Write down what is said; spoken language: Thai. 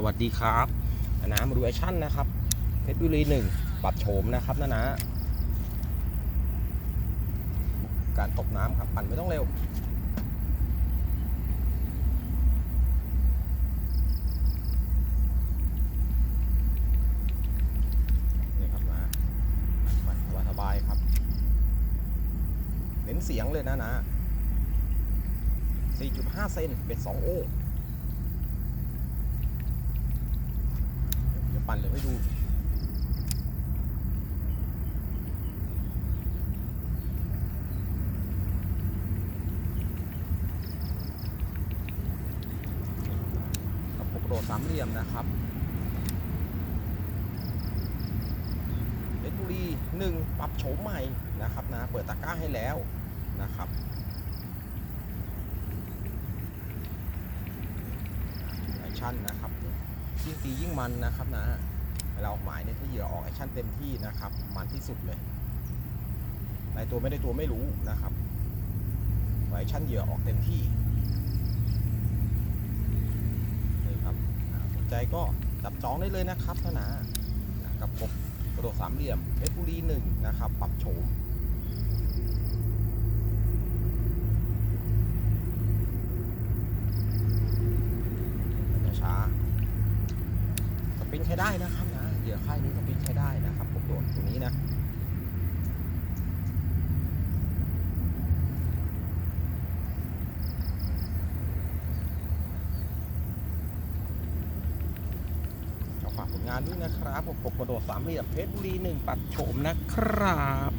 สวัสดีครับนะมาดูแอคชั่นนะครับ เพชรบุรีหนึ่งปรับโฉมนะครับนะนะการตกน้ำครับ ปั่นไม่ต้องเร็ว นี่ครับนะปั่นสบายๆครับ เน้นเสียงเลยนะนะ4.5 เซน เบ็ด 2 โอ้เดี๋ยว ปั่นเลยให้ดูกับผมโดดสามเหลี่ยมนะครับเพชรบุรีหนึ่งปรับโฉมใหม่นะครับนะ เปิดตะกร้าให้แล้วนะครับแอคชั่นนะครับ ยิ่งตียิ่งมันนะครับนะเวลาออกหมายเนี่ยถ้าเหยื่อออกแอคชั่นเต็มที่นะครับ มันที่สุดเลยในตัวไม่ได้ตัวไม่รู้นะครับแอคชั่นเหยื่อออกเต็มที่นี่ครับสนใจก็จับจองได้เลยนะครับท่านะนะกับกบกระโดดสามเหลี่ยมเพชรบุรีหนึ่งนะครับ ปรับโฉม ปีนใช้ได้นะครับนะเหยื่อค่ายนี้สปรินใช้ได้นะครับผมโดดตรงนี้นะขอฝากผลงานด้วยนะครับผมปกกระโดดสามเหลี่ยมเพชรบุรีหนึ่งปัดโฉมนะครับ